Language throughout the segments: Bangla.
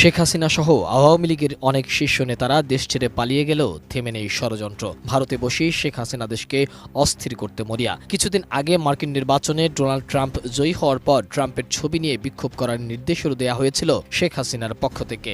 শেখ হাসিনা সহ আওয়ামী লীগের অনেক শীর্ষ নেতারা দেশ ছেড়ে পালিয়ে গেলেও থেমে নেই ষড়যন্ত্র। ভারতে বসেই শেখ হাসিনা দেশকে অস্থির করতে মরিয়া। কিছুদিন আগে মার্কিন নির্বাচনে ডোনাল্ড ট্রাম্প জয়ী হওয়ার পর ট্রাম্পের ছবি নিয়ে বিক্ষোভ করার নির্দেশও দেয়া হয়েছিল শেখ হাসিনার পক্ষ থেকে।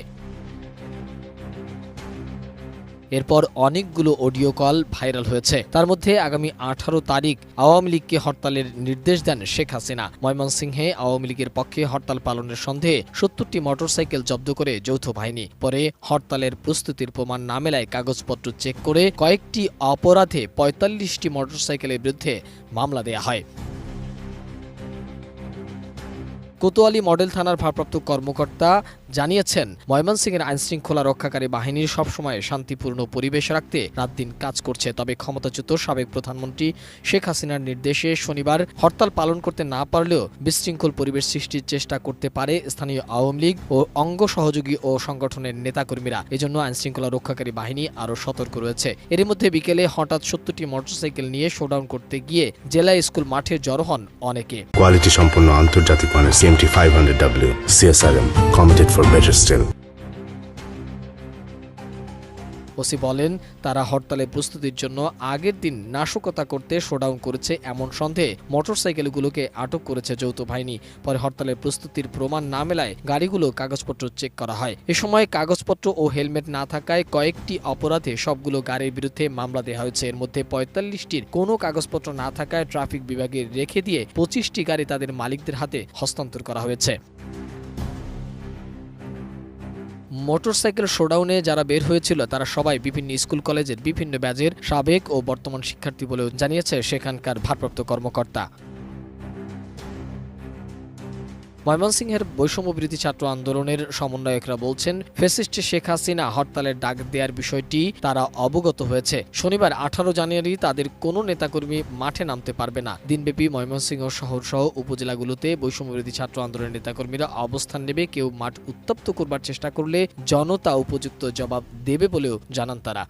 এরপর অনেকগুলো অডিও কল ভাইরাল হয়েছে। তার মধ্যে আগামী আঠারো তারিখ আওয়ামী লীগকে হরতালের নির্দেশ দেন শেখ হাসিনা। ময়মনসিংহে আওয়ামী লীগের পক্ষে হরতাল পালনের সন্দেহে সত্তরটি মোটরসাইকেল জব্দ করে যৌথ বাহিনী। পরে হরতালের প্রস্তুতির প্রমাণ না মেলায় কাগজপত্র চেক করে কয়েকটি অপরাধে পঁয়তাল্লিশটি মোটরসাইকেলের বিরুদ্ধে মামলা দেয়া হয়। কোতোয়ালি মডেল থানার ভারপ্রাপ্ত কর্মকর্তা জানিয়েছেন, ময়মনসিংহের আইনশৃঙ্খলা রক্ষাকারী বাহিনীর সবসময় শান্তিপূর্ণ পরিবেশ রাখতে রাত দিন কাজ করছে। তবে ক্ষমতাচ্যুত সাবেক প্রধানমন্ত্রী শেখ হাসিনার নির্দেশে শনিবার হরতাল পালন করতে না পারলেও বিশৃঙ্খল পরিবেশ সৃষ্টির চেষ্টা করতে পারে স্থানীয় আওয়ামী লীগ ও অঙ্গ সহযোগী ও সংগঠনের নেতাকর্মীরা। এজন্য আইনশৃঙ্খলা রক্ষাকারী বাহিনী আরও সতর্ক রয়েছে। এর মধ্যে বিকেলে হঠাৎ সত্তরটি মোটরসাইকেল নিয়ে শোডাউন করতে গিয়ে জেলা স্কুল মাঠে জড়ো হন অনেকে। কোয়ালিটি সম্পন্ন আন্তর্জাতিক মানের CMT five hundred W CSRM committed for better steel OC বলেন, তারা হরতালের প্রস্তুতির জন্য আগের দিন নাশকতা করতে শোডাউন করেছে এমন সন্দেহে মোটরসাইকেলগুলোকে আটক করেছে যৌথ বাহিনী। পরে হরতালের প্রস্তুতির প্রমাণ না মেলায় গাড়িগুলো কাগজপত্র চেক করা হয়। এ সময় কাগজপত্র ও হেলমেট না থাকায় কয়েকটি অপরাধে সবগুলো গাড়ির বিরুদ্ধে মামলা দেওয়া হয়েছে। এর মধ্যে পঁয়তাল্লিশটির কোনো কাগজপত্র না থাকায় ট্রাফিক বিভাগে রেখে দিয়ে পঁচিশটি গাড়ি তাদের মালিকদের হাতে হস্তান্তর করা হয়েছে। মোটরসাইকেল শোডাউনে যারা বের হয়েছিল, তারা সবাই বিভিন্ন স্কুল, কলেজের বিভিন্ন ব্যাজের সাবেক ও বর্তমান শিক্ষার্থী বলে জানিয়েছে সেখানকার ভারপ্রাপ্ত কর্মকর্তা। ময়মনসিংহের বৈষম্য বিরোধী ছাত্র আন্দোলনের সমন্বয়করা বলছেন ফেসিস্ট শেখ হাসিনা হরতালের ডাক দেওয়ার বিষয়টি তারা অবগত হয়েছে। শনিবার আঠারো জানুয়ারি তাদের কোনো নেতাকর্মী মাঠে নামতে পারবে না। দিনব্যাপী ময়মনসিংহ শহর সহ উপজেলাগুলোতে বিরোধী ছাত্র আন্দোলনের নেতাকর্মীরা অবস্থান নেবে। কেউ মাঠ উত্তপ্ত করবার চেষ্টা করলে জনতা উপযুক্ত জবাব দেবে বলেও জানান তারা।